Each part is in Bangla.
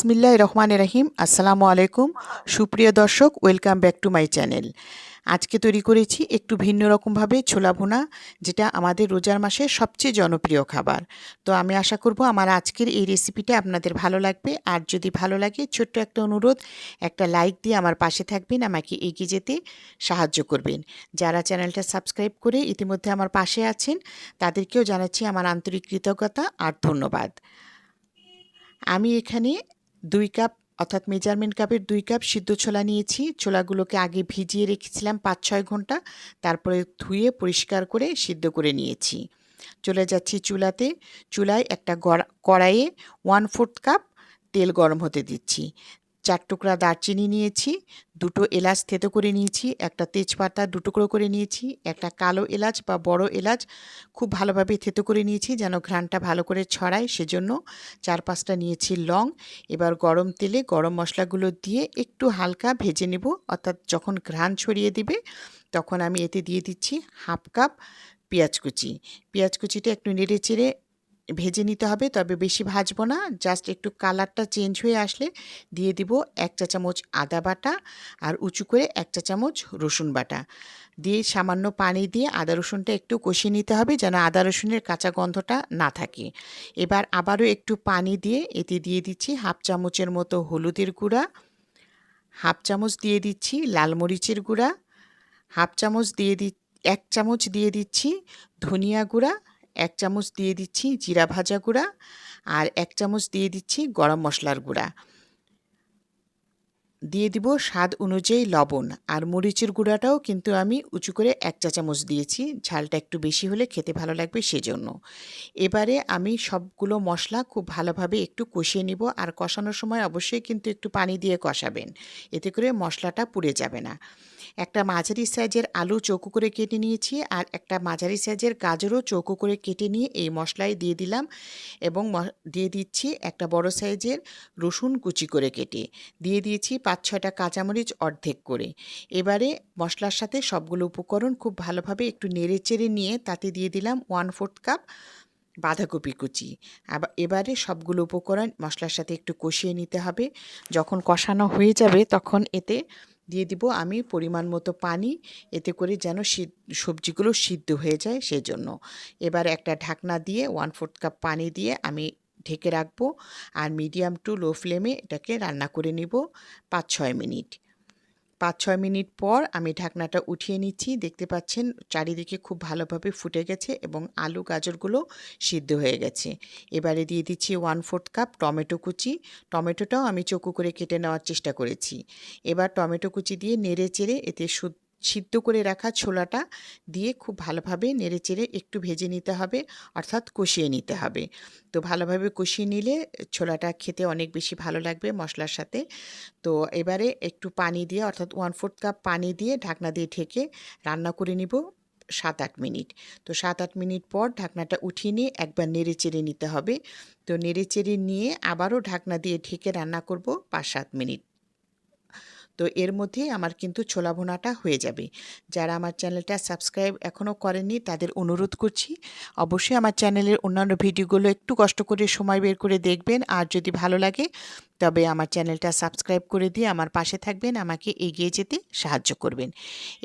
বিসমিল্লাহ রহমান রাহিম আসসালামু আলাইকুম। সুপ্রিয় দর্শক, welcome back to my channel. আজকে তৈরি করেছি একটু ভিন্ন রকমভাবে ছোলা ভুনা, যেটা আমাদের রোজার মাসে সবচেয়ে জনপ্রিয় খাবার। তো আমি আশা করব আমার আজকের এই রেসিপিটা আপনাদের ভালো লাগবে। আর যদি ভালো লাগে, ছোট্ট একটা অনুরোধ, একটা লাইক দিয়ে আমার পাশে থাকবেন, আমাকে এগিয়ে যেতে সাহায্য করবেন। যারা চ্যানেলটা সাবস্ক্রাইব করে ইতিমধ্যে আমার পাশে আছেন, তাদেরকেও জানাচ্ছি আমার আন্তরিক কৃতজ্ঞতা আর ধন্যবাদ। আমি এখানে দুই কাপ, অর্থাৎ মেজারমেন্ট কাপের দুই কাপ সিদ্ধ ছোলা নিয়েছি। ছোলাগুলোকে আগে ভিজিয়ে রেখেছিলাম পাঁচ ছয় ঘণ্টা। তারপরে ধুয়ে পরিষ্কার করে সিদ্ধ করে নিয়েছি। চলে যাচ্ছি চুলাতে। চুলায় একটা কড়াইয়ে ওয়ান ফোর্থ কাপ তেল গরম হতে দিচ্ছি। চার টুকরা দারচিনি নিয়েছি, দুটো এলাচ থেতো করে নিয়েছি, একটা তেজপাতা দু টুকরো করে নিয়েছি, একটা কালো এলাচ বা বড় এলাচ খুব ভালোভাবে থেতো করে নিয়েছি যেন ঘ্রাণটা ভালো করে ছড়ায়, সেজন্য চার পাঁচটা নিয়েছি লং। এবার গরম তেলে গরম মশলাগুলো দিয়ে একটু হালকা ভেজে নেব, অর্থাৎ যখন ঘ্রাণ ছড়িয়ে দিবে তখন আমি এতে দিয়ে দিচ্ছি হাফ কাপ পেঁয়াজ কুচি। পেঁয়াজ কুচিটা একটু নেড়ে চেড়ে ভেজে নিতে হবে, তবে বেশি ভাজবো না। জাস্ট একটু কালারটা চেঞ্জ হয়ে আসলে দিয়ে দিব এক চা চামচ আদা বাটা আর উঁচু করে এক চা চামচ রসুন বাটা। দিয়ে সামান্য পানি দিয়ে আদা রসুনটা একটু কষিয়ে নিতে হবে যেন আদা রসুনের কাঁচা গন্ধটা না থাকে। এবার আবারও একটু পানি দিয়ে এতে দিয়ে দিচ্ছি হাফ চামচের মতো হলুদের গুঁড়া, হাফ চামচ দিয়ে দিচ্ছি লাল মরিচের গুঁড়া, হাফ চামচ দিয়ে দি, এক চামচ দিয়ে দিচ্ছি ধনিয়া গুঁড়া এক চামচ দিয়ে দিচ্ছি জিরা ভাজা গুঁড়া আর এক চামচ দিয়ে দিচ্ছি গরম মশলার গুঁড়া। দিয়ে দিব স্বাদ অনুযায়ী লবণ আর মরিচের গুঁড়াটাও কিন্তু আমি উঁচু করে এক চা চামচ দিয়েছি, ঝালটা একটু বেশি হলে খেতে ভালো লাগবে সেজন্য। এবারে আমি সবগুলো মশলা খুব ভালোভাবে একটু কষিয়ে নিব আর কষানোর সময় অবশ্যই কিন্তু একটু পানি দিয়ে কষাবেন, এতে করে মশলাটা পুড়ে যাবে না। একটা মাঝারি সাইজের আলু চৌকো করে কেটে নিয়েছি আর একটা মাঝারি সাইজের গাজরও চৌকো করে কেটে নিয়ে এই মশলায় দিয়ে দিলাম এবং দিয়ে দিচ্ছি একটা বড় সাইজের রসুন কুচি করে কেটে। দিয়ে দিয়েছি পাঁচ ছয়টা কাঁচামরিচ অর্ধেক করে। এবারে মশলার সাথে সবগুলো উপকরণ খুব ভালোভাবে একটু নেড়ে চেড়ে নিয়ে তাতে দিয়ে দিলাম ওয়ান ফোর্থ কাপ বাঁধাকপি কুচি। আবার এবারে সবগুলো উপকরণ মশলার সাথে একটু কষিয়ে নিতে হবে। যখন কষানো হয়ে যাবে তখন এতে দিয়ে দিব আমি পরিমাণ মতো পানি, এতে করে যেন সবজিগুলো সিদ্ধ হয়ে যায় সেই জন্য এবার একটা ঢাকনা দিয়ে ওয়ান ফোর্থ কাপ পানি দিয়ে আমি ঢেকে রাখব আর মিডিয়াম টু লো ফ্লেমে এটাকে রান্না করে নিব পাঁচ ছয় মিনিট। পাঁচ ছয় মিনিট পর আমি ঢাকনাটা উঠিয়ে নিচ্ছি। দেখতে পাচ্ছেন, চারিদিকে খুব ভালোভাবে ফুটে গেছে এবং আলু গাজরগুলো সিদ্ধ হয়ে গেছে। এবারে দিয়ে দিচ্ছি ওয়ান ফোর্থ কাপ টমেটো কুচি। টমেটোটাও আমি চকু করে কেটে নেওয়ার চেষ্টা করেছি। এবার টমেটো কুচি দিয়ে নেড়ে চেড়ে এতে শুদ্ধ সিদ্ধ করে রাখা ছোলাটা দিয়ে খুব ভালোভাবে নেড়েচেড়ে একটু ভেজে নিতে হবে, অর্থাৎ কষিয়ে নিতে হবে। তো ভালোভাবে কষিয়ে নিলে ছোলাটা খেতে অনেক বেশি ভালো লাগবে মশলার সাথে। তো এবারে একটু পানি দিয়ে, অর্থাৎ ওয়ান ফোর্থ কাপ পানি দিয়ে ঢাকনা দিয়ে ঢেকে রান্না করে নিব সাত আট মিনিট। তো সাত আট মিনিট পর ঢাকনাটা উঠিয়ে নিয়ে একবার নেড়ে চেড়ে নিতে হবে। তো নেড়ে চেড়ে নিয়ে আবারও ঢাকনা দিয়ে ঢেকে রান্না করব পাঁচ সাত মিনিট। তো এর মধ্যে আমার কিন্তু ছোলা ভোনাটা হয়ে যাবে। যারা আমার চ্যানেলটা সাবস্ক্রাইব এখনও করেননি, তাদের অনুরোধ করছি, অবশ্যই আমার চ্যানেলের অন্যান্য ভিডিওগুলো একটু কষ্ট করে সময় বের করে দেখবেন, আর যদি ভালো লাগে তবে আমার চ্যানেলটা সাবস্ক্রাইব করে দিয়ে আমার পাশে থাকবেন, আমাকে এগিয়ে যেতে সাহায্য করবেন।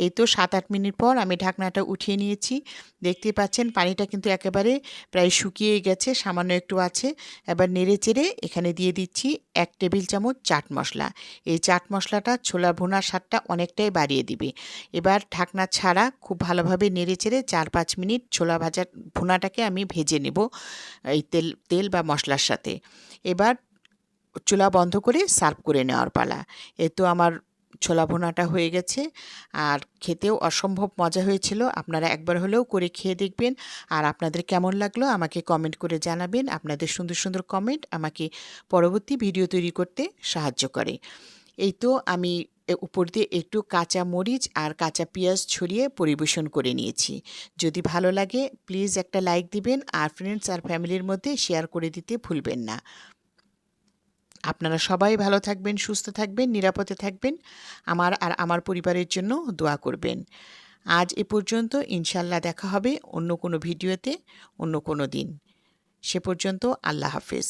এই তো সাত আট মিনিট পর আমি ঢাকনাটা উঠিয়ে নিয়েছি। দেখতে পাচ্ছেন পানিটা কিন্তু একেবারে প্রায় শুকিয়ে গেছে, সামান্য একটু আছে। এবার নেড়ে চেড়ে এখানে দিয়ে দিচ্ছি এক টেবিল চামচ চাট মশলা। এই চাট মশলাটা ছোলা ভুনার স্বাদটা অনেকটাই বাড়িয়ে দিবে। এবার ঢাকনা ছাড়া খুব ভালোভাবে নেড়ে চেড়ে চার পাঁচ মিনিট ছোলা ভাজার ভুনাটাকে আমি ভেজে নেব, এই তেল তেল বা মশলার সাথে। এবার চুলা বন্ধ করে সার্ভ করে নেওয়ার পালা। এ তো আমার ছোলা ভুনাটা হয়ে গেছে। আর খেতেও অসম্ভব মজা হয়েছিল। আপনারা একবার হলেও করে খেয়ে দেখবেন। আর আপনাদের কেমন লাগল আমাকে কমেন্ট করে জানাবেন। আপনাদের সুন্দর সুন্দর কমেন্ট আমাকে পরবর্তী ভিডিও তৈরি করতে সাহায্য করে। এই তো আমি উপর দিয়ে একটু কাঁচা মরিচ আর কাঁচা পেঁয়াজ ছড়িয়ে পরিবেশন করে নিয়েছি। যদি ভালো লাগে প্লিজ একটা লাইক দিবেন। আর ফ্রেন্ডস আর ফ্যামিলির মধ্যে শেয়ার করে দিতে ভুলবেন না। আপনারা সবাই ভালো থাকবেন, সুস্থ থাকবেন, নিরাপদে থাকবেন। আমার আর আমার পরিবারের জন্য দোয়া করবেন। আজ এ পর্যন্ত ইনশাল্লাহ দেখা হবে অন্য কোনো ভিডিওতে অন্য কোনো দিন। সে পর্যন্ত আল্লাহ হাফেজ।